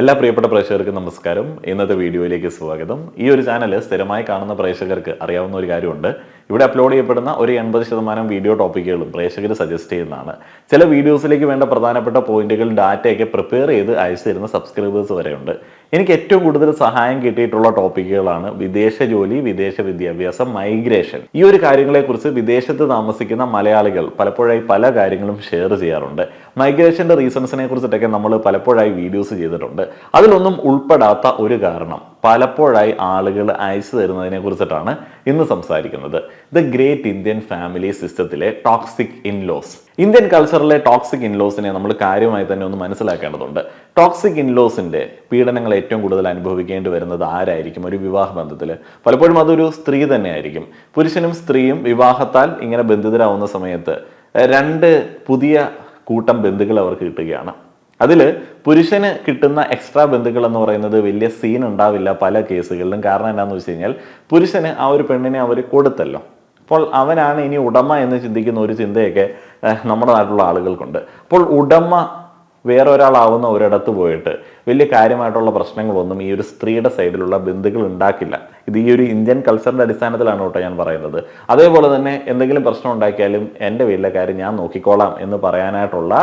എല്ലാ പ്രിയപ്പെട്ട പ്രേക്ഷകർക്കും നമസ്കാരം. ഇന്നത്തെ വീഡിയോയിലേക്ക് സ്വാഗതം. ഈ ഒരു ചാനൽ സ്ഥിരമായി കാണുന്ന പ്രേക്ഷകർക്ക് അറിയാവുന്ന ഒരു കാര്യമുണ്ട്. ഇവിടെ അപ്ലോഡ് ചെയ്യപ്പെടുന്ന ഒരു എൺപത് ശതമാനം വീഡിയോ ടോപ്പിക്കുകളും പ്രേക്ഷകർ സജസ്റ്റ് ചെയ്യുന്നതാണ്. ചില വീഡിയോസിലേക്ക് വേണ്ട പ്രധാനപ്പെട്ട പോയിന്റുകൾ ഡാറ്റയൊക്കെ പ്രിപ്പയർ ചെയ്ത് അയച്ചു തരുന്ന സബ്സ്ക്രൈബേഴ്സ് വരെയുണ്ട്. എനിക്ക് ഏറ്റവും കൂടുതൽ സഹായം കിട്ടിയിട്ടുള്ള ടോപ്പിക്കുകളാണ് വിദേശ ജോലി വിദേശ വിദ്യാഭ്യാസം മൈഗ്രേഷൻ ഈ ഒരു കാര്യങ്ങളെക്കുറിച്ച് വിദേശത്ത് താമസിക്കുന്ന മലയാളികൾ പലപ്പോഴായി പല കാര്യങ്ങളും ഷെയർ ചെയ്യാറുണ്ട്. മൈഗ്രേഷന്റെ റീസൺസിനെ കുറിച്ചിട്ടൊക്കെ നമ്മൾ പലപ്പോഴായി വീഡിയോസ് ചെയ്തിട്ടുണ്ട്. അതിലൊന്നും ഉൾപ്പെടാത്ത ഒരു കാരണം. പലപ്പോഴായി ആളുകൾ അയച്ചു തരുന്നതിനെ കുറിച്ചിട്ടാണ് ഇന്ന് സംസാരിക്കുന്നത്. ദ ഗ്രേറ്റ് ഇന്ത്യൻ ഫാമിലി സിസ്റ്റത്തിലെ ടോക്സിക് ഇൻലോസ് ഇന്ത്യൻ കൾച്ചറിലെ ടോക്സിക് ഇൻലോസിനെ നമ്മൾ കാര്യമായി തന്നെ ഒന്ന് മനസ്സിലാക്കേണ്ടതുണ്ട്. ടോക്സിക് ഇൻലോസിന്റെ പീഡനങ്ങൾ ഏറ്റവും കൂടുതൽ അനുഭവിക്കേണ്ടി വരുന്നത് ആരായിരിക്കും? ഒരു വിവാഹ ബന്ധത്തിൽ പലപ്പോഴും അതൊരു സ്ത്രീ തന്നെയായിരിക്കും. പുരുഷനും സ്ത്രീയും വിവാഹത്താൽ ഇങ്ങനെ ബന്ധിതരാവുന്ന സമയത്ത് രണ്ട് പുതിയ കൂട്ടം ബന്ധുക്കൾ അവർക്ക് കിട്ടുകയാണ്. അതിൽ പുരുഷന് കിട്ടുന്ന എക്സ്ട്രാ ബന്ധുക്കൾ എന്ന് പറയുന്നത് വലിയ സീൻ ഉണ്ടാവില്ല പല കേസുകളിലും. കാരണം എന്താണെന്ന് വെച്ച് കഴിഞ്ഞാൽ പുരുഷന് ആ ഒരു പെണ്ണിനെ അവർ കൊടുത്തല്ലോ. അപ്പോൾ അവനാണ് ഇനി ഉടമ എന്ന് ചിന്തിക്കുന്ന ഒരു ചിന്തയൊക്കെ നമ്മുടെ നാട്ടിലുള്ള ആളുകൾക്കുണ്ട്. അപ്പോൾ ഉടമ വേറെ ഒരാളാവുന്ന ഒരിടത്ത് പോയിട്ട് വലിയ കാര്യമായിട്ടുള്ള പ്രശ്നങ്ങളൊന്നും ഈ ഒരു സ്ത്രീയുടെ സൈഡിലുള്ള ബന്ധുക്കൾ ഉണ്ടാക്കില്ല. ഇത് ഈ ഒരു ഇന്ത്യൻ കൾച്ചറിന്റെ അടിസ്ഥാനത്തിലാണ് കേട്ടോ ഞാൻ പറയുന്നത്. അതേപോലെ തന്നെ എന്തെങ്കിലും പ്രശ്നം ഉണ്ടാക്കിയാലും എന്റെ വീട്ടിലെ കാര്യം ഞാൻ നോക്കിക്കോളാം എന്ന് പറയാനായിട്ടുള്ള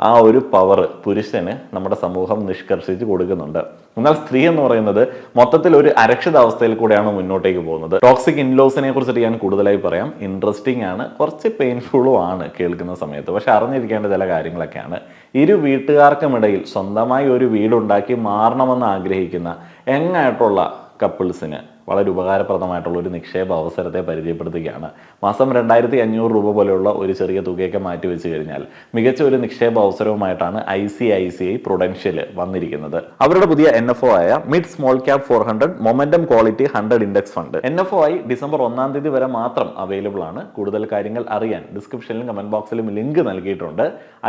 ആ ഒരു പവർ പുരുഷന് നമ്മുടെ സമൂഹം നിഷ്കർഷിച്ച് കൊടുക്കുന്നുണ്ട്. എന്നാൽ സ്ത്രീ എന്ന് പറയുന്നത് മൊത്തത്തിൽ ഒരു അരക്ഷിതാവസ്ഥയിൽ കൂടെയാണ് മുന്നോട്ടേക്ക് പോകുന്നത്. ടോക്സിക് ഇൻലോസിനെ കുറിച്ചിട്ട് ഞാൻ കൂടുതലായി പറയാം. ഇൻട്രസ്റ്റിംഗ് ആണ്. കുറച്ച് പെയിൻഫുള്ളും ആണ് കേൾക്കുന്ന സമയത്ത്. പക്ഷെ അറിഞ്ഞിരിക്കേണ്ട ചില കാര്യങ്ങളൊക്കെയാണ്. ഇരു വീട്ടുകാർക്കുമിടയിൽ സ്വന്തമായി ഒരു വീടുണ്ടാക്കി മാറണമെന്ന് ആഗ്രഹിക്കുന്ന എങ്ങായിട്ടുള്ള കപ്പിൾസിന് വളരെ ഉപകാരപ്രദമായിട്ടുള്ള ഒരു നിക്ഷേപ അവസരത്തെ പരിചയപ്പെടുത്തുകയാണ്. മാസം രണ്ടായിരത്തി അഞ്ഞൂറ് രൂപ പോലെയുള്ള ഒരു ചെറിയ തുകയൊക്കെ മാറ്റി വെച്ച് കഴിഞ്ഞാൽ മികച്ച ഒരു നിക്ഷേപ അവസരവുമായിട്ടാണ് I C I C I prudential വന്നിരിക്കുന്നത്. അവരുടെ പുതിയ എൻ എഫ് ഒ ആയ mid small cap four hundred momentum quality hundred index fund N F O ആയി ഡിസംബർ ഒന്നാം തീയതി വരെ മാത്രം അവൈലബിൾ ആണ്. കൂടുതൽ കാര്യങ്ങൾ അറിയാൻ ഡിസ്ക്രിപ്ഷനിലും കമന്റ് ബോക്സിലും ലിങ്ക് നൽകിയിട്ടുണ്ട്.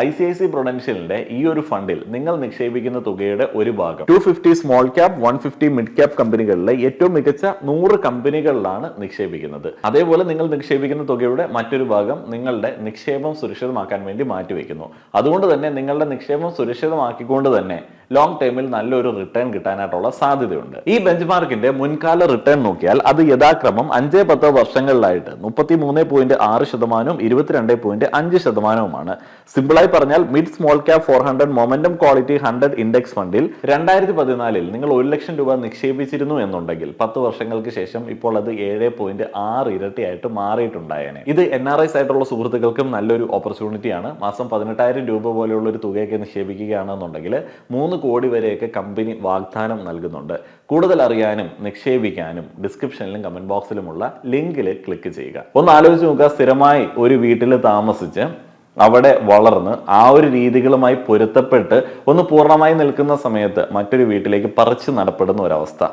ഐ സി ഐ സി പ്രൊഡൻഷ്യലിന്റെ ഈ ഒരു ഫണ്ടിൽ നിങ്ങൾ നിക്ഷേപിക്കുന്ന തുകയുടെ ഒരു ഭാഗം. Two fifty small cap one fifty mid cap കമ്പനികളിലെ ഏറ്റവും മികച്ച നൂറ് കമ്പനികളിലാണ് നിക്ഷേപിക്കുന്നത്. അതേപോലെ നിങ്ങൾ നിക്ഷേപിക്കുന്ന തുകയുടെ മറ്റൊരു ഭാഗം നിങ്ങളുടെ നിക്ഷേപം സുരക്ഷിതമാക്കാൻ വേണ്ടി മാറ്റിവെക്കുന്നു. അതുകൊണ്ട് തന്നെ നിങ്ങളുടെ നിക്ഷേപം സുരക്ഷിതമാക്കിക്കൊണ്ട് തന്നെ ലോങ് ടേമിൽ നല്ലൊരു റിട്ടേൺ കിട്ടാനായിട്ടുള്ള സാധ്യതയുണ്ട്. ഈ ബെഞ്ച് മാർക്കിന്റെ മുൻകാല റിട്ടേൺ നോക്കിയാൽ അത് യഥാക്രമം അഞ്ച് പത്ത് വർഷങ്ങളിലായിട്ട് മുപ്പത്തി മൂന്ന് പോയിന്റ് ആറ് ശതമാനവും ഇരുപത്തിരണ്ട് പോയിന്റ് അഞ്ച് ശതമാനവുമാണ്. സിമ്പിളായി പറഞ്ഞാൽ mid small cap four hundred momentum quality hundred index ഫണ്ടിൽ രണ്ടായിരത്തി പതിനാലിൽ നിങ്ങൾ ഒരു ലക്ഷം രൂപ നിക്ഷേപിച്ചിരുന്നു എന്നുണ്ടെങ്കിൽ പത്ത് വർഷങ്ങൾക്ക് ശേഷം ഇപ്പോൾ അത് ഏഴ് പോയിന്റ് ആറ് ഇരട്ടിയായിട്ട് മാറിയിട്ടുണ്ടായേനെ. ഇത് എൻ ആർ ഐസ് ആയിട്ടുള്ള സുഹൃത്തുക്കൾക്കും നല്ലൊരു ഓപ്പർച്യൂണിറ്റിയാണ് മാസം പതിനെട്ടായിരം രൂപ പോലെയുള്ള ഒരു തുകയൊക്കെ നിക്ഷേപിക്കുകയാണെന്നുണ്ടെങ്കിൽ മൂന്ന് കോടി വരെയൊക്കെ കമ്പനി വാഗ്ദാനം നൽകുന്നുണ്ട്. കൂടുതൽ അറിയാനും നിക്ഷേപിക്കാനും ഡിസ്ക്രിപ്ഷനിലും കമന്റ് ബോക്സിലുമുള്ള ലിങ്കിൽ ക്ലിക്ക് ചെയ്യുക. ഒന്ന് ആലോചിച്ച് നോക്കുക സ്ഥിരമായി ഒരു വീട്ടിൽ താമസിച്ച് അവിടെ വളർന്ന് ആ ഒരു രീതികളുമായി പൊരുത്തപ്പെട്ട് ഒന്ന് പൂർണമായി നിൽക്കുന്ന സമയത്ത് മറ്റൊരു വീട്ടിലേക്ക് പറിച്ചു നടപ്പെടുന്ന ഒരവസ്ഥ.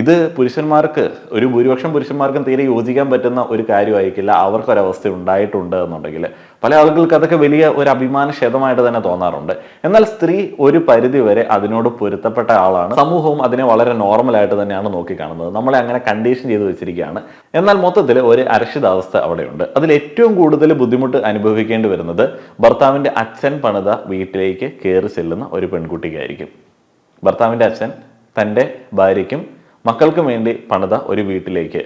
ഇത് പുരുഷന്മാർക്ക് ഒരു ഭൂരിപക്ഷം പുരുഷന്മാർക്കും തീരെ യോജിക്കാൻ പറ്റുന്ന ഒരു കാര്യമായിരിക്കില്ല. അവർക്കൊരവസ്ഥ ഉണ്ടായിട്ടുണ്ട് എന്നുണ്ടെങ്കിൽ. പല ആളുകൾക്ക് അതൊക്കെ വലിയ ഒരു അഭിമാന ക്ഷതമായിട്ട് തന്നെ തോന്നാറുണ്ട്. എന്നാൽ സ്ത്രീ ഒരു പരിധി വരെ അതിനോട് പൊരുത്തപ്പെട്ട ആളാണ്. സമൂഹവും അതിനെ വളരെ നോർമലായിട്ട് തന്നെയാണ് നോക്കിക്കാണുന്നത്. നമ്മളെ അങ്ങനെ കണ്ടീഷൻ ചെയ്ത് വെച്ചിരിക്കുകയാണ്. എന്നാൽ മൊത്തത്തിൽ ഒരു അരക്ഷിതാവസ്ഥ അവിടെയുണ്ട്. അതിൽ ഏറ്റവും കൂടുതൽ ബുദ്ധിമുട്ട് അനുഭവിക്കേണ്ടി വരുന്നത് ഭർത്താവിന്റെ അച്ഛൻ പണിത വീട്ടിലേക്ക് കയറി ചെല്ലുന്ന ഒരു പെൺകുട്ടിക്കായിരിക്കും. ഭർത്താവിന്റെ അച്ഛൻ തന്റെ ഭാര്യയ്ക്കും മക്കൾക്കും വേണ്ടി പണിത ഒരു വീട്ടിലേക്ക്.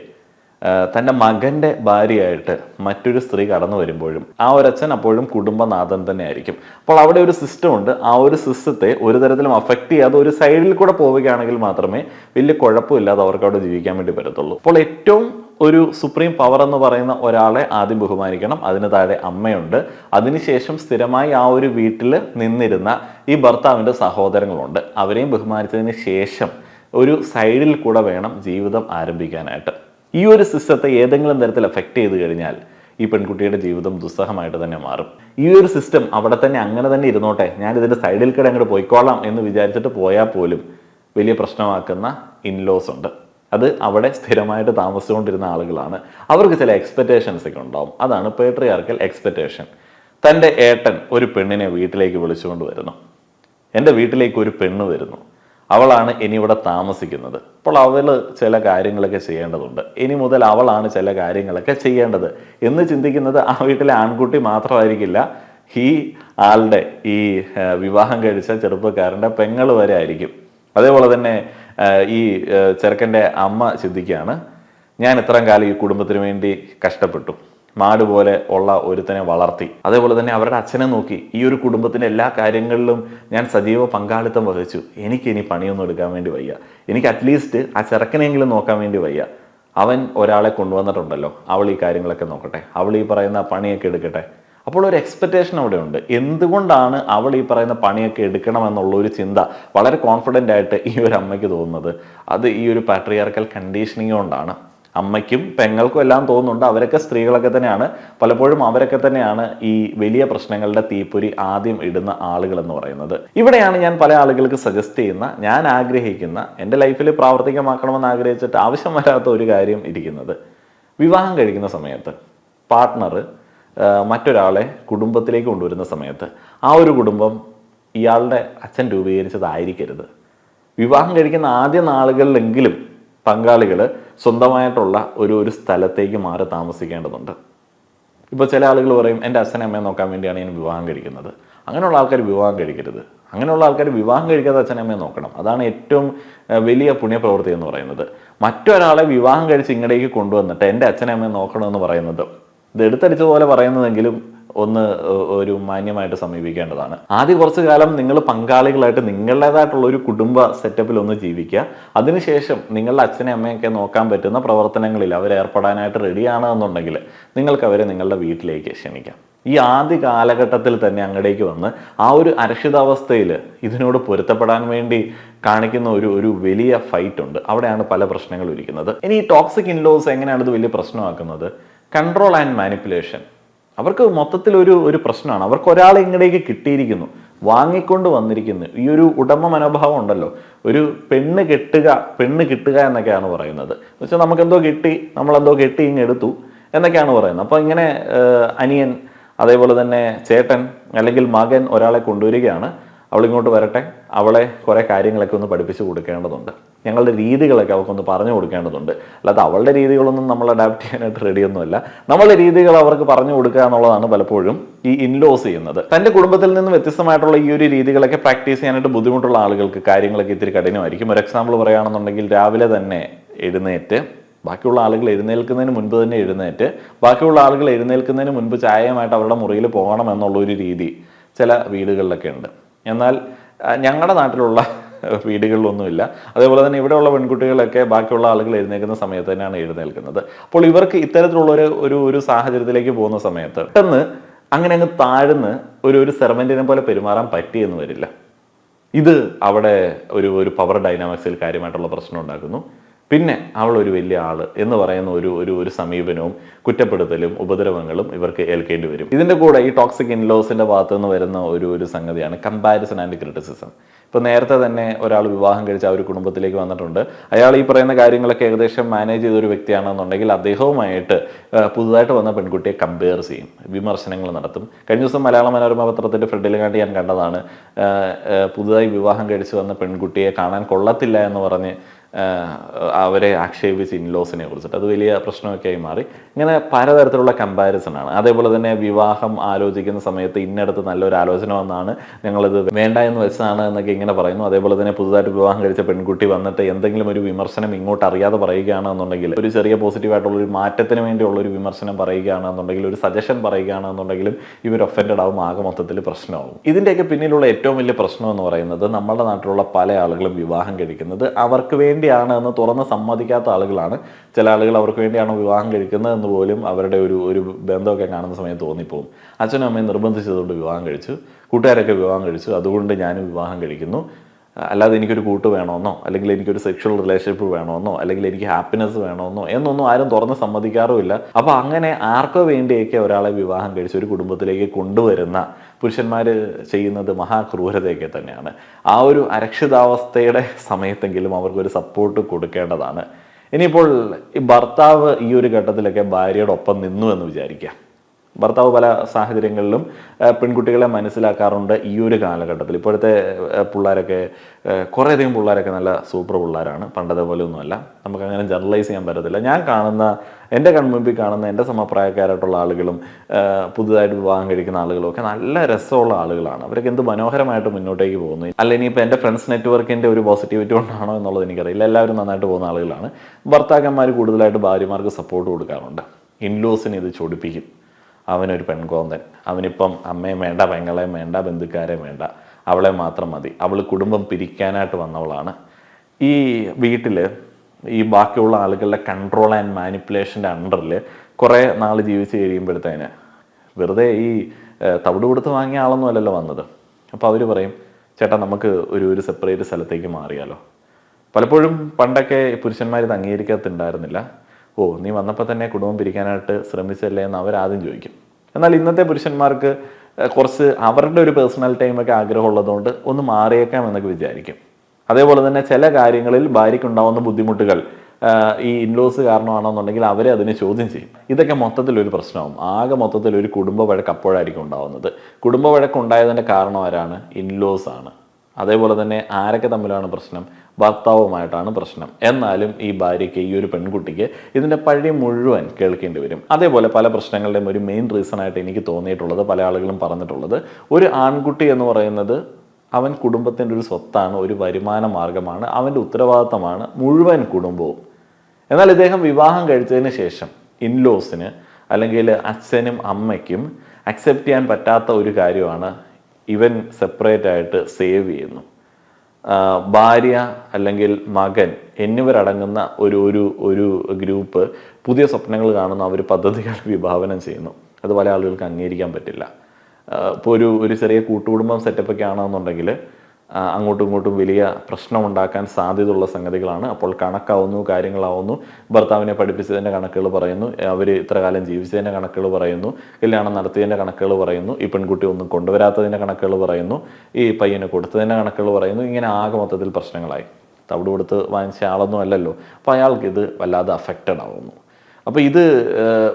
തന്റെ മകന്റെ ഭാര്യയായിട്ട് മറ്റൊരു സ്ത്രീ കടന്നു വരുമ്പോഴും ആ ഒരു അച്ഛൻ അപ്പോഴും കുടുംബനാഥൻ തന്നെ ആയിരിക്കും അപ്പോൾ അവിടെ ഒരു സിസ്റ്റം ഉണ്ട്. ആ ഒരു സിസ്റ്റത്തെ ഒരു തരത്തിലും അഫക്റ്റ് ചെയ്യാതെ ഒരു സൈഡിൽ കൂടെ പോവുകയാണെങ്കിൽ മാത്രമേ വലിയ കുഴപ്പമില്ലാതെ അവർക്ക് അവിടെ ജീവിക്കാൻ വേണ്ടി പറ്റത്തുള്ളൂ. അപ്പോൾ ഏറ്റവും ഒരു സുപ്രീം പവർ എന്ന് പറയുന്ന ഒരാളെ ആദ്യം ബഹുമാനിക്കണം. അതിന് താഴെ അമ്മയുണ്ട്. അതിനുശേഷം സ്ഥിരമായി ആ ഒരു വീട്ടിൽ നിന്നിരുന്ന ഈ ഭർത്താവിന്റെ സഹോദരങ്ങളുണ്ട്. അവരെയും ബഹുമാനിച്ചതിന് ശേഷം ഒരു സൈഡിൽ കൂടെ വേണം ജീവിതം ആരംഭിക്കാനായിട്ട്. ഈ ഒരു സിസ്റ്റത്തെ ഏതെങ്കിലും തരത്തിൽ എഫക്റ്റ് ചെയ്ത് കഴിഞ്ഞാൽ ഈ പെൺകുട്ടിയുടെ ജീവിതം ദുസ്സഹമായിട്ട് തന്നെ മാറും. ഈ ഒരു സിസ്റ്റം അവിടെ തന്നെ അങ്ങനെ തന്നെ ഇരുന്നോട്ടെ. ഞാൻ ഇതിന്റെ സൈഡിൽ കൂടെ അങ്ങോട്ട് പോയിക്കോളാം എന്ന് വിചാരിച്ചിട്ട് പോയാൽ പോലും വലിയ പ്രശ്നമാക്കുന്ന ഇൻലോസ് ഉണ്ട്. അത് അവിടെ സ്ഥിരമായിട്ട് താമസിച്ചുകൊണ്ടിരുന്ന ആളുകളാണ്. അവർക്ക് ചില എക്സ്പെക്റ്റേഷൻസ് ഒക്കെ ഉണ്ടാവും. അതാണ് പേട്രിയാർക്കൽ എക്സ്പെക്റ്റേഷൻ തന്റെ ഏട്ടൻ ഒരു പെണ്ണിനെ വീട്ടിലേക്ക് വിളിച്ചുകൊണ്ട് വരുന്നു. എന്റെ വീട്ടിലേക്ക് ഒരു പെണ്ണ് വരുന്നു. അവളാണ് ഇനി ഇവിടെ താമസിക്കുന്നത്. അപ്പോൾ അവൾ ചില കാര്യങ്ങളൊക്കെ ചെയ്യേണ്ടതുണ്ട്. ഇനി മുതൽ അവളാണ് ചില കാര്യങ്ങളൊക്കെ ചെയ്യേണ്ടത്. എന്ന് ചിന്തിക്കുന്നത് ആ വീട്ടിലെ ആൺകുട്ടി മാത്രമായിരിക്കില്ല. ഈ ആളുടെ ഈ വിവാഹം കഴിച്ച ചെറുപ്പക്കാരന്റെ പെങ്ങൾ വരെ ആയിരിക്കും. അതേപോലെ തന്നെ ഈ ചെറുക്കന്റെ അമ്മ ചിന്തിക്കുകയാണ് ഞാൻ ഇത്രയും കാലം ഈ കുടുംബത്തിന് വേണ്ടി കഷ്ടപ്പെട്ടു. മാട് പോലെ ഉള്ള ഒരുത്തനെ വളർത്തി. അതേപോലെ തന്നെ അവരുടെ അച്ഛനെ നോക്കി ഈ ഒരു കുടുംബത്തിന്റെ എല്ലാ കാര്യങ്ങളിലും ഞാൻ സജീവ പങ്കാളിത്തം വഹിച്ചു. എനിക്ക് ഇനി പണിയൊന്നും എടുക്കാൻ വേണ്ടി വയ്യ. എനിക്ക് അറ്റ്ലീസ്റ്റ് ആ ചെറുക്കനെങ്കിലും നോക്കാൻ വേണ്ടി വയ്യ. അവൻ ഒരാളെ കൊണ്ടുവന്നിട്ടുണ്ടല്ലോ. അവൾ ഈ കാര്യങ്ങളൊക്കെ നോക്കട്ടെ. അവൾ ഈ പറയുന്ന പണിയൊക്കെ എടുക്കട്ടെ. അപ്പോൾ ഒരു എക്സ്പെക്റ്റേഷൻ അവിടെ ഉണ്ട്. എന്തുകൊണ്ടാണ് അവൾ ഈ പറയുന്ന പണിയൊക്കെ എടുക്കണമെന്നുള്ള ഒരു ചിന്ത വളരെ കോൺഫിഡന്റ് ആയിട്ട് ഈ ഒരു അമ്മയ്ക്ക് തോന്നുന്നത്? അത് ഈ ഒരു പാട്രിയാർക്കൽ കണ്ടീഷനിങ് കൊണ്ടാണ്. അമ്മയ്ക്കും പെങ്ങൾക്കും എല്ലാം തോന്നുന്നുണ്ട്. അവരൊക്കെ സ്ത്രീകളൊക്കെ തന്നെയാണ്. പലപ്പോഴും അവരൊക്കെ തന്നെയാണ് ഈ വലിയ പ്രശ്നങ്ങളുടെ തീപ്പൊരി ആദ്യം ഇടുന്ന ആളുകൾ എന്ന് പറയുന്നത്. ഇവിടെയാണ് ഞാൻ പല ആളുകൾക്ക് സജസ്റ്റ് ചെയ്യുന്ന ഞാൻ ആഗ്രഹിക്കുന്ന എന്റെ ലൈഫിൽ പ്രാവർത്തികമാക്കണമെന്ന് ആഗ്രഹിച്ചിട്ട് ആവശ്യം വരാത്ത ഒരു കാര്യം ഇരിക്കുന്നത്. വിവാഹം കഴിക്കുന്ന സമയത്ത് പാർട്ട്ണർ മറ്റൊരാളെ കുടുംബത്തിലേക്ക് കൊണ്ടുവരുന്ന സമയത്ത് ആ ഒരു കുടുംബം ഇയാളുടെ അച്ഛൻ രൂപീകരിച്ചതായിരിക്കരുത്. വിവാഹം കഴിക്കുന്ന ആദ്യ നാളുകളിലെങ്കിലും പങ്കാളികൾ സ്വന്തമായിട്ടുള്ള ഒരു ഒരു സ്ഥലത്തേക്ക് മാറി താമസിക്കേണ്ടതുണ്ട്. ഇപ്പോൾ ചില ആളുകൾ പറയും എന്റെ അച്ഛനെ അമ്മയെ നോക്കാൻ വേണ്ടിയാണ് ഞാൻ വിവാഹം കഴിക്കുന്നത്. അങ്ങനെയുള്ള ആൾക്കാർ വിവാഹം കഴിക്കരുത്. അങ്ങനെയുള്ള ആൾക്കാർ വിവാഹം കഴിക്കാതെ അച്ഛനെ അമ്മയെ നോക്കണം. അതാണ് ഏറ്റവും വലിയ പുണ്യപ്രവൃത്തി എന്ന് പറയുന്നത്. മറ്റൊരാളെ വിവാഹം കഴിച്ച് ഇങ്ങടേക്ക് കൊണ്ടുവന്നിട്ട് എന്റെ അച്ഛനെ അമ്മയെ നോക്കണമെന്ന് പറയുന്നത്. ഇത് എടുത്തടിച്ച പോലെ പറയുന്നതെങ്കിലും ഒന്ന് ഒരു മാന്യമായിട്ട് സമീപിക്കേണ്ടതാണ്. ആദ്യ കുറച്ച് കാലം നിങ്ങൾ പങ്കാളികളായിട്ട് നിങ്ങളുടേതായിട്ടുള്ള ഒരു കുടുംബ സെറ്റപ്പിൽ ഒന്ന് ജീവിക്കുക. അതിനുശേഷം നിങ്ങളുടെ അച്ഛനെ അമ്മയൊക്കെ നോക്കാൻ പറ്റുന്ന പ്രവർത്തനങ്ങളിൽ അവർ ഏർപ്പെടാനായിട്ട് റെഡിയാണ് എന്നുണ്ടെങ്കിൽ നിങ്ങൾക്ക് അവരെ നിങ്ങളുടെ വീട്ടിലേക്ക് ക്ഷണിക്കാം. ഈ ആദ്യ കാലഘട്ടത്തിൽ തന്നെ അങ്ങടേക്ക് വന്ന് ആ ഒരു അരക്ഷിതാവസ്ഥയിൽ ഇതിനോട് പൊരുത്തപ്പെടാൻ വേണ്ടി കാണിക്കുന്ന ഒരു ഒരു വലിയ ഫൈറ്റ് ഉണ്ട്. അവിടെയാണ് പല പ്രശ്നങ്ങളും ഇരിക്കുന്നത്. ഇനി ഈ ടോക്സിക് ഇൻലോസ് എങ്ങനെയാണ് ഇത് വലിയ പ്രശ്നമാക്കുന്നത്? കൺട്രോൾ ആൻഡ് മാനിപ്പുലേഷൻ അവർക്ക് മൊത്തത്തിൽ ഒരു ഒരു പ്രശ്നമാണ്. അവർക്ക് ഒരാളെ ഇങ്ങടേക്ക് കിട്ടിയിരിക്കുന്നു. വാങ്ങിക്കൊണ്ട് വന്നിരിക്കുന്നു. ഈ ഒരു ഉടമ മനോഭാവം ഉണ്ടല്ലോ. ഒരു പെണ്ണ് കെട്ടുക പെണ്ണ് കിട്ടുക എന്നൊക്കെയാണ് പറയുന്നത്. വെച്ചാൽ നമുക്കെന്തോ കിട്ടി നമ്മളെന്തോ കെട്ടി ഇങ്ങ് എടുത്തു എന്നൊക്കെയാണ് പറയുന്നത്. അപ്പോൾ ഇങ്ങനെ അനിയൻ അതേപോലെ തന്നെ ചേട്ടൻ അല്ലെങ്കിൽ മകൻ ഒരാളെ കൊണ്ടുവരികയാണ്. അവൾ ഇങ്ങോട്ട് വരട്ടെ. അവളെ കുറേ കാര്യങ്ങളൊക്കെ ഒന്ന് പഠിപ്പിച്ചു കൊടുക്കേണ്ടതുണ്ട്. ഞങ്ങളുടെ രീതികളൊക്കെ അവൾക്കൊന്ന് പറഞ്ഞു കൊടുക്കേണ്ടതുണ്ട്. അല്ലാതെ അവളുടെ രീതികളൊന്നും നമ്മൾ അഡാപ്റ്റ് ചെയ്യാനായിട്ട് റെഡിയൊന്നുമല്ല നമ്മളുടെ രീതികൾ അവർക്ക് പറഞ്ഞു കൊടുക്കുക എന്നുള്ളതാണ് പലപ്പോഴും ഈ ഇൻലോസ് ചെയ്യുന്നത്. തന്റെ കുടുംബത്തിൽ നിന്ന് വ്യത്യസ്തമായിട്ടുള്ള ഈ ഒരു രീതികളൊക്കെ പ്രാക്ടീസ് ചെയ്യാനായിട്ട് ബുദ്ധിമുട്ടുള്ള ആളുകൾക്ക് കാര്യങ്ങളൊക്കെ ഇത്തിരി കഠിനമായിരിക്കും. ഒരു എക്സാമ്പിൾ പറയുകയാണെന്നുണ്ടെങ്കിൽ രാവിലെ തന്നെ എഴുന്നേറ്റ് ബാക്കിയുള്ള ആളുകൾ എഴുന്നേൽക്കുന്നതിന് മുൻപ് തന്നെ എഴുന്നേറ്റ് ബാക്കിയുള്ള ആളുകൾ എഴുന്നേൽക്കുന്നതിന് മുൻപ് ചായയുമായിട്ട് അവരുടെ മുറിയിൽ പോകണം എന്നുള്ള ഒരു രീതി ചില വീടുകളിലൊക്കെ ഉണ്ട്. എന്നാൽ ഞങ്ങളുടെ നാട്ടിലുള്ള വീടുകളിലൊന്നുമില്ല. അതേപോലെ തന്നെ ഇവിടെയുള്ള പെൺകുട്ടികളൊക്കെ ബാക്കിയുള്ള ആളുകൾ എഴുന്നേൽക്കുന്ന സമയത്ത് തന്നെയാണ് എഴുന്നേൽക്കുന്നത്. അപ്പോൾ ഇവർക്ക് ഇത്തരത്തിലുള്ള ഒരു ഒരു സാഹചര്യത്തിലേക്ക് പോകുന്ന സമയത്ത് പെട്ടെന്ന് അങ്ങനെ അങ്ങ് താഴ്ന്ന് ഒരു ഒരു സെർവന്റിനെ പോലെ പെരുമാറാൻ പറ്റിയെന്ന് വരില്ല. ഇത് അവിടെ ഒരു ഒരു പവർ ഡൈനാമിക്സിൽ കാര്യമായിട്ടുള്ള പ്രശ്നം ഉണ്ടാക്കുന്നു. പിന്നെ അവൾ ഒരു വലിയ ആൾ എന്ന് പറയുന്ന ഒരു ഒരു ഒരു സമീപനവും കുറ്റപ്പെടുത്തലും ഉപദ്രവങ്ങളും ഇവർക്ക് ഏൽക്കേണ്ടി വരും. ഇതിന്റെ കൂടെ ഈ ടോക്സിക് ഇൻലോസിന്റെ ഭാഗത്തു നിന്ന് വരുന്ന ഒരു ഒരു സംഗതിയാണ് കമ്പാരിസൺ ആൻഡ് ക്രിറ്റിസിസം ഇപ്പോൾ നേരത്തെ തന്നെ ഒരാൾ വിവാഹം കഴിച്ച് ആ ഒരു കുടുംബത്തിലേക്ക് വന്നിട്ടുണ്ട്. അയാൾ ഈ പറയുന്ന കാര്യങ്ങളൊക്കെ ഏകദേശം മാനേജ് ചെയ്ത ഒരു വ്യക്തിയാണെന്നുണ്ടെങ്കിൽ അദ്ദേഹവുമായിട്ട് പുതുതായിട്ട് വന്ന പെൺകുട്ടിയെ കമ്പയർ ചെയ്യും വിമർശനങ്ങൾ നടത്തും. കഴിഞ്ഞ ദിവസം മലയാള മനോരമ പത്രത്തിന്റെ ഫ്രണ്ടിൽ കണ്ട് ഞാൻ കണ്ടതാണ് പുതുതായി വിവാഹം കഴിച്ച് വന്ന പെൺകുട്ടിയെ കാണാൻ കൊള്ളത്തില്ല എന്ന് പറഞ്ഞ് അവരെ ആക്ഷേപിച്ച് ഇൻലോസിനെ കുറിച്ചിട്ട്. അത് വലിയ പ്രശ്നമൊക്കെ ആയി മാറി. ഇങ്ങനെ പലതരത്തിലുള്ള കമ്പാരിസൺ ആണ് അതേപോലെ തന്നെ വിവാഹം ആലോചിക്കുന്ന സമയത്ത് ഇന്നടത്ത് നല്ലൊരു ആലോചന വന്നാണ് ഞങ്ങളിത് വേണ്ട എന്ന് വെച്ചാണ് എന്നൊക്കെ ഇങ്ങനെ പറയുന്നു. അതേപോലെ തന്നെ പുതുതായിട്ട് വിവാഹം കഴിച്ച പെൺകുട്ടി വന്നിട്ട് എന്തെങ്കിലും ഒരു വിമർശനം ഇങ്ങോട്ട് അറിയാതെ പറയുകയാണെന്നുണ്ടെങ്കിൽ ഒരു ചെറിയ പോസിറ്റീവായിട്ടുള്ള ഒരു മാറ്റത്തിന് വേണ്ടിയുള്ള ഒരു വിമർശനം പറയുകയാണെന്നുണ്ടെങ്കിൽ ഒരു സജഷൻ പറയുകയാണെന്നുണ്ടെങ്കിലും ഇവർ ഒഫൻഡഡ് ആവും ആകെ മൊത്തത്തിൽ പ്രശ്നമാവും. ഇതിന്റെയൊക്കെ പിന്നിലുള്ള ഏറ്റവും വലിയ പ്രശ്നം എന്ന് പറയുന്നത് നമ്മുടെ നാട്ടിലുള്ള പല ആളുകളും വിവാഹം കഴിക്കുന്നത് അവർക്ക് വേണ്ടിയാണ് എന്ന് തുറന്ന് സമ്മതിക്കാത്ത ആളുകളാണ്. ചില ആളുകൾ അവർക്ക് വേണ്ടിയാണ് വിവാഹം കഴിക്കുന്നത് എന്ന് പോലും അവരുടെ ഒരു ഒരു ബന്ധമൊക്കെ കാണുന്ന സമയത്ത് തോന്നിപ്പോകും. അച്ഛനും അമ്മയും നിർബന്ധിച്ചതുകൊണ്ട് വിവാഹം കഴിച്ചു. കൂട്ടുകാരൊക്കെ വിവാഹം കഴിച്ചു. അതുകൊണ്ട് ഞാനും വിവാഹം കഴിക്കുന്നു. അല്ലാതെ എനിക്കൊരു കൂട്ട് വേണമെന്നോ അല്ലെങ്കിൽ എനിക്കൊരു സെക്ഷൽ റിലേഷൻഷിപ്പ് വേണമെന്നോ അല്ലെങ്കിൽ എനിക്ക് ഹാപ്പിനെസ് വേണമെന്നോ എന്നൊന്നും ആരും തുറന്ന് സമ്മതിക്കാറുമില്ല. അപ്പോൾ അങ്ങനെ ആർക്കോ വേണ്ടിയൊക്കെ ഒരാളെ വിവാഹം കഴിച്ച് ഒരു കുടുംബത്തിലേക്ക് കൊണ്ടുവരുന്ന പുരുഷന്മാർ ചെയ്യുന്നത് മഹാക്രൂരതയൊക്കെ തന്നെയാണ്. ആ ഒരു അരക്ഷിതാവസ്ഥയുടെ സമയത്തെങ്കിലും അവർക്കൊരു സപ്പോർട്ട് കൊടുക്കേണ്ടതാണ്. ഇനിയിപ്പോൾ ഈ ഭർത്താവ് ഈ ഒരു ഘട്ടത്തിലൊക്കെ ഭാര്യയുടെ ഒപ്പം നിന്നു എന്ന് വിചാരിക്കാം. ഭർത്താവ് പല സാഹചര്യങ്ങളിലും പെൺകുട്ടികളെ മനസ്സിലാക്കാറുണ്ട് ഈ ഒരു കാലഘട്ടത്തിൽ. ഇപ്പോഴത്തെ പിള്ളേരൊക്കെ കുറേയധികം പിള്ളേരൊക്കെ നല്ല സൂപ്പർ പിള്ളേരാണ്. പണ്ടത്തെ പോലെ ഒന്നുമല്ല നമുക്കങ്ങനെ ജനറലൈസ് ചെയ്യാൻ പറ്റത്തില്ല. ഞാൻ കാണുന്ന എന്റെ കൺമുമ്പിൽ കാണുന്ന എന്റെ സമപ്രായക്കാരായിട്ടുള്ള ആളുകളും പുതുതായിട്ട് വിവാഹം കഴിക്കുന്ന ആളുകളും ഒക്കെ നല്ല രസമുള്ള ആളുകളാണ്. അവരൊക്കെ എന്ത് മനോഹരമായിട്ട് മുന്നോട്ടേക്ക് പോകുന്നു. അല്ല ഇനിയിപ്പോൾ എന്റെ ഫ്രണ്ട്സ് നെറ്റ്വർക്കിന്റെ ഒരു പോസിറ്റിവിറ്റി കൊണ്ടാണോ എന്നുള്ളത് എനിക്കറിയില്ല. എല്ലാവരും നന്നായിട്ട് പോകുന്ന ആളുകളാണ്. ഭർത്താക്കന്മാർ കൂടുതലായിട്ട് ഭാര്യമാർക്ക് സപ്പോർട്ട് കൊടുക്കാറുണ്ട്. ഇൻലോസിന് ഇത് ചൊടിപ്പിക്കും. അവനൊരു പെൺകോന്തൻ. അവനിപ്പം അമ്മയും വേണ്ട പെങ്ങളെയും വേണ്ട ബന്ധുക്കാരെയും വേണ്ട. അവളെ മാത്രം മതി. അവൾ കുടുംബം പിരിക്കാനായിട്ട് വന്നവളാണ്. ഈ വീട്ടിൽ ഈ ബാക്കിയുള്ള ആളുകളുടെ കൺട്രോൾ ആൻഡ് മാനിപ്പുലേഷന്റെ അണ്ടറിൽ കുറേ നാൾ ജീവിച്ച് കഴിയുമ്പോഴത്തേന് വെറുതെ ഈ തവിട് കൊടുത്ത് വാങ്ങിയ ആളൊന്നും അല്ലല്ലോ വന്നത്. അപ്പോൾ അവർ പറയും ചേട്ടാ നമുക്ക് ഒരു ഒരു സെപ്പറേറ്റ് സ്ഥലത്തേക്ക് മാറിയാലോ? പലപ്പോഴും പണ്ടൊക്കെ പുരുഷന്മാർ ഇത് അംഗീകരിക്കത്തുണ്ടായിരുന്നില്ല. ഓ നീ വന്നപ്പോൾ തന്നെ കുടുംബം പിരിക്കാനായിട്ട് ശ്രമിച്ചല്ലേ എന്ന് അവരാദ്യം ചോദിക്കും. എന്നാൽ ഇന്നത്തെ പുരുഷന്മാർക്ക് കുറച്ച് അവരുടെ ഒരു പേഴ്സണൽ ടൈമൊക്കെ ആഗ്രഹമുള്ളതുകൊണ്ട് ഒന്ന് മാറിയേക്കാം എന്നൊക്കെ വിചാരിക്കും. അതേപോലെ തന്നെ ചില കാര്യങ്ങളിൽ ഭാര്യയ്ക്കുണ്ടാവുന്ന ബുദ്ധിമുട്ടുകൾ ഈ ഇൻലോസ് കാരണമാണെന്നുണ്ടെങ്കിൽ അവരെ അതിനെ ചോദ്യം ചെയ്യും. ഇതൊക്കെ മൊത്തത്തിൽ ഒരു പ്രശ്നമാവും ആകെ മൊത്തത്തിൽ ഒരു കുടുംബ വഴക്ക് അപ്പോഴായിരിക്കും ഉണ്ടാവുന്നത്. കുടുംബ വഴക്ക് ഉണ്ടായതിന്റെ കാരണം ആരാണ്? ഇൻലോസ് ആണ്. അതേപോലെ തന്നെ ആരൊക്കെ തമ്മിലാണ് പ്രശ്നം? ഭർത്താവുമായിട്ടാണ് പ്രശ്നം. എന്നാലും ഈ ഭാര്യയ്ക്ക് ഈ ഒരു പെൺകുട്ടിക്ക് ഇതിന്റെ പഴി മുഴുവൻ കേൾക്കേണ്ടി വരും. അതേപോലെ പല പ്രശ്നങ്ങളുടെയും ഒരു മെയിൻ റീസൺ ആയിട്ട് എനിക്ക് തോന്നിയിട്ടുള്ളത് പല ആളുകളും പറഞ്ഞിട്ടുള്ളത് ഒരു ആൺകുട്ടി എന്ന് പറയുന്നത് അവൻ കുടുംബത്തിന്റെ ഒരു സ്വത്താണ് ഒരു വരുമാന മാർഗമാണ് അവന്റെ ഉത്തരവാദിത്തമാണ് മുഴുവൻ കുടുംബവും. എന്നാൽ ഇദ്ദേഹം വിവാഹം കഴിച്ചതിന് ശേഷം ഇൻലോസിന് അല്ലെങ്കിൽ അച്ഛനും അമ്മയ്ക്കും അക്സെപ്റ്റ് ചെയ്യാൻ പറ്റാത്ത ഒരു കാര്യമാണ് ഇവൻ സെപ്പറേറ്റ് ആയിട്ട് സേവ് ചെയ്യുന്നു. ഭാര്യ അല്ലെങ്കിൽ മകൻ എന്നിവരടങ്ങുന്ന ഒരു ഒരു ഒരു ഗ്രൂപ്പ് പുതിയ സ്വപ്നങ്ങൾ കാണുന്ന അവർ പദ്ധതികൾ വിഭാവനം ചെയ്യുന്നു. അത് പല ആളുകൾക്ക് അംഗീകരിക്കാൻ പറ്റില്ല. ഇപ്പോൾ ഒരു ഒരു ചെറിയ കൂട്ടുകുടുംബം സെറ്റപ്പൊക്കെ ആണെന്നുണ്ടെങ്കിൽ അങ്ങോട്ടും ഇങ്ങോട്ടും വലിയ പ്രശ്നമുണ്ടാക്കാൻ സാധ്യതയുള്ള സംഗതികളാണ്. അപ്പോൾ കണക്കാവുന്നു കാര്യങ്ങളാവുന്നു. ഭർത്താവിനെ പഠിപ്പിച്ചതിന്റെ കണക്കുകൾ പറയുന്നു. അവർ ഇത്ര കാലം ജീവിച്ചതിന്റെ കണക്കുകൾ പറയുന്നു. കല്യാണം നടത്തിയതിന്റെ കണക്കുകൾ പറയുന്നു. ഈ പെൺകുട്ടി ഒന്നും കൊണ്ടുവരാത്തതിന്റെ കണക്കുകൾ പറയുന്നു. ഈ പയ്യന് കൊടുത്തതിന്റെ കണക്കുകൾ പറയുന്നു. ഇങ്ങനെ ആകെ മൊത്തത്തിൽ പ്രശ്നങ്ങളായി. തവിട് കൊടുത്ത് വാങ്ങിച്ച ആളൊന്നും അല്ലല്ലോ. അപ്പോൾ അയാൾക്ക് ഇത് വല്ലാതെ അഫക്റ്റഡ് ആവുന്നു. അപ്പോൾ ഇത്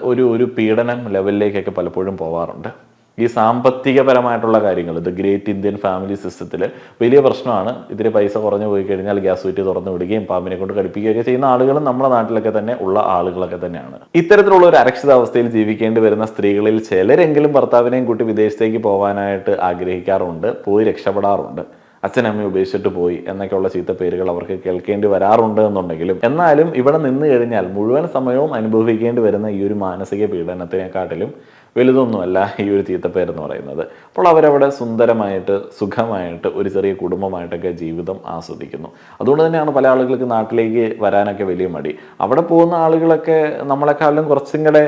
ഒരു ഒരു പീഡനം ലെവലിലേക്കൊക്കെ പലപ്പോഴും പോവാറുണ്ട്. ഈ സാമ്പത്തികപരമായിട്ടുള്ള കാര്യങ്ങൾ ഇത് ഗ്രേറ്റ് ഇന്ത്യൻ ഫാമിലി സിസ്റ്റത്തിൽ വലിയ പ്രശ്നമാണ്. ഇതിന് പൈസ കുറഞ്ഞു പോയി കഴിഞ്ഞാൽ ഗ്യാസ് കുറ്റി തുറന്നു വിടുകയും പാമ്പിനെ കൊണ്ട് കടിപ്പിക്കുകയൊക്കെ ചെയ്യുന്ന ആളുകളും നമ്മുടെ നാട്ടിലൊക്കെ തന്നെ ഉള്ള ആളുകളൊക്കെ തന്നെയാണ്. ഇത്തരത്തിലുള്ള ഒരു അരക്ഷിതാവസ്ഥയിൽ ജീവിക്കേണ്ടി വരുന്ന സ്ത്രീകളിൽ ചിലരെങ്കിലും ഭർത്താവിനെയും കൂട്ടി വിദേശത്തേക്ക് പോകാനായിട്ട് ആഗ്രഹിക്കാറുണ്ട് പോയി രക്ഷപ്പെടാറുണ്ട്. അച്ഛനമ്മ ഉപേക്ഷിച്ചിട്ട് പോയി എന്നൊക്കെയുള്ള ചീത്ത പേരുകൾ അവർക്ക് കേൾക്കേണ്ടി വരാറുണ്ട് എന്നുണ്ടെങ്കിലും എന്നാലും ഇവിടെ നിന്ന് കഴിഞ്ഞാൽ മുഴുവൻ സമയവും അനുഭവിക്കേണ്ടി വരുന്ന ഈ ഒരു മാനസിക പീഡനത്തിനെക്കാട്ടിലും വലുതൊന്നുമല്ല ഈ ഒരു തീത്തപ്പേരെന്ന് പറയുന്നത്. അപ്പോൾ അവരവിടെ സുന്ദരമായിട്ട് സുഖമായിട്ട് ഒരു ചെറിയ കുടുംബമായിട്ടൊക്കെ ജീവിതം ആസ്വദിക്കുന്നു. അതുകൊണ്ട് തന്നെയാണ് പല ആളുകൾക്ക് നാട്ടിലേക്ക് വരാനൊക്കെ വലിയ മടി. അവിടെ പോകുന്ന ആളുകളൊക്കെ നമ്മളെക്കാളും കുറച്ചും കൂടെ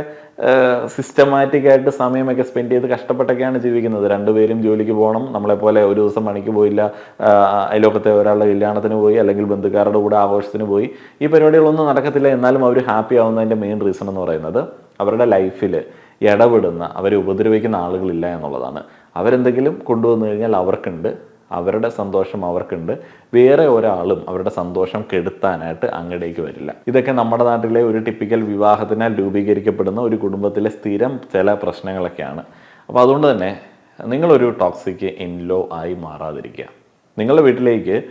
സിസ്റ്റമാറ്റിക് ആയിട്ട് സമയമൊക്കെ സ്പെൻഡ് ചെയ്ത് കഷ്ടപ്പെട്ടൊക്കെയാണ് ജീവിക്കുന്നത്. രണ്ടുപേരും ജോലിക്ക് പോകണം നമ്മളെപ്പോലെ ഒരു ദിവസം പണിക്ക് പോയില്ല അയലോക്കത്തെ ഒരാളുടെ കല്യാണത്തിന് പോയി അല്ലെങ്കിൽ ബന്ധുക്കാരുടെ കൂടെ ആഘോഷത്തിന് പോയി. ഈ പരിപാടികളൊന്നും നടക്കത്തില്ല. എന്നാലും അവർ ഹാപ്പി ആവുന്നതിന്റെ മെയിൻ റീസൺ എന്ന് പറയുന്നത് അവരുടെ ലൈഫിൽ ഇടപെടുന്ന അവരെ ഉപദ്രവിക്കുന്ന ആളുകളില്ല എന്നുള്ളതാണ്. അവരെന്തെങ്കിലും കൊണ്ടുവന്നു കഴിഞ്ഞാൽ അവർക്കുണ്ട് അവരുടെ സന്തോഷം അവർക്കുണ്ട്. വേറെ ഒരാളും അവരുടെ സന്തോഷം കെടുത്താനായിട്ട് അങ്ങടേക്ക് വരില്ല. ഇതൊക്കെ നമ്മുടെ നാട്ടിലെ ഒരു ടിപ്പിക്കൽ വിവാഹത്തിനാൽ രൂപീകരിക്കപ്പെടുന്ന ഒരു കുടുംബത്തിലെ സ്ഥിരം ചില പ്രശ്നങ്ങളൊക്കെയാണ്. അപ്പോൾ അതുകൊണ്ട് തന്നെ നിങ്ങളൊരു ടോക്സിക് ഇൻലോ ആയി മാറാതിരിക്കുക. നിങ്ങളുടെ വീട്ടിലേക്ക്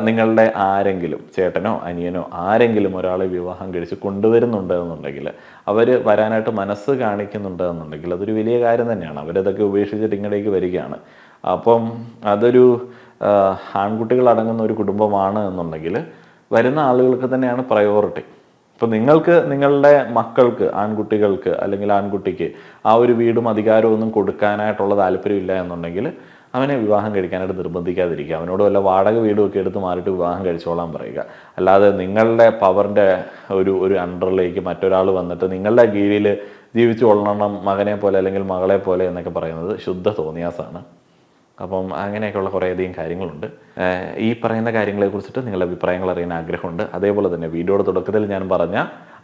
നിങ്ങളുടെ ആരെങ്കിലും ചേട്ടനോ അനിയനോ ആരെങ്കിലും ഒരാളെ വിവാഹം കഴിച്ച് കൊണ്ടുവരുന്നുണ്ട് എന്നുണ്ടെങ്കിൽ അവർ വരാനായിട്ട് മനസ്സ് കാണിക്കുന്നുണ്ട് എന്നുണ്ടെങ്കിൽ അതൊരു വലിയ കാര്യം തന്നെയാണ്. അവരതൊക്കെ ഉപേക്ഷിച്ചിട്ട് ഇങ്ങടേക്ക് വരികയാണ്. അപ്പം അതൊരു ആൺകുട്ടികൾ അടങ്ങുന്ന ഒരു കുടുംബമാണ് എന്നുണ്ടെങ്കിൽ വരുന്ന ആളുകൾക്ക് തന്നെയാണ് പ്രയോറിറ്റി ഇപ്പം നിങ്ങൾക്ക് നിങ്ങളുടെ മക്കൾക്ക് ആൺകുട്ടികൾക്ക് അല്ലെങ്കിൽ ആൺകുട്ടിക്ക് ആ ഒരു വീടും അധികാരവും ഒന്നും കൊടുക്കാനായിട്ടുള്ള താല്പര്യമില്ല എന്നുണ്ടെങ്കിൽ അവനെ വിവാഹം കഴിക്കാനായിട്ട് നിർബന്ധിക്കാതിരിക്കുക. അവനോട് വല്ല വാടക വീടും ഒക്കെ എടുത്ത് മാറിയിട്ട് വിവാഹം കഴിച്ചോളാൻ പറയുക. അല്ലാതെ നിങ്ങളുടെ പവറിന്റെ ഒരു ഒരു അണ്ടറിലേക്ക് മറ്റൊരാൾ വന്നിട്ട് നിങ്ങളുടെ കീഴിൽ ജീവിച്ചു കൊള്ളണം മകനെ പോലെ അല്ലെങ്കിൽ മകളെ പോലെ എന്നൊക്കെ പറയുന്നത് ശുദ്ധ തോന്നിയാസാണ്. അപ്പം അങ്ങനെയൊക്കെയുള്ള കുറേയധികം കാര്യങ്ങളുണ്ട്. ഈ പറയുന്ന കാര്യങ്ങളെ കുറിച്ചിട്ട് നിങ്ങളുടെ അഭിപ്രായങ്ങൾ അറിയാൻ ആഗ്രഹമുണ്ട്. അതേപോലെ തന്നെ വീഡിയോയുടെ തുടക്കത്തിൽ ഞാൻ പറഞ്ഞ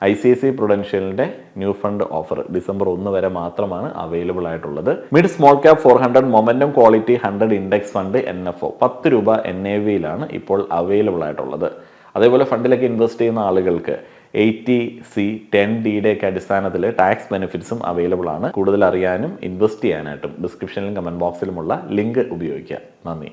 ഐ സി സി പ്രൊഡൻഷ്യലിന്റെ ന്യൂ ഫണ്ട് ഓഫർ ഡിസംബർ ഒന്ന് വരെ മാത്രമാണ് അവൈലബിൾ ആയിട്ടുള്ളത്. Mid small cap four hundred momentum quality hundred index fund N F O പത്ത് രൂപ എൻ എ വിയിലാണ് ഇപ്പോൾ അവൈലബിൾ ആയിട്ടുള്ളത്. അതേപോലെ ഫണ്ടിലേക്ക് ഇൻവെസ്റ്റ് ചെയ്യുന്ന ആളുകൾക്ക് എയ്റ്റി സി ടെൻ ഡിയുടെ ഒക്കെ അടിസ്ഥാനത്തിൽ ടാക്സ് ബെനിഫിറ്റ്സും അവൈലബിൾ ആണ്. കൂടുതൽ അറിയാനും ഇൻവെസ്റ്റ് ചെയ്യാനായിട്ടും ഡിസ്ക്രിപ്ഷനിലും കമന്റ് ബോക്സിലുമുള്ള ലിങ്ക് ഉപയോഗിക്കുക. നന്ദി.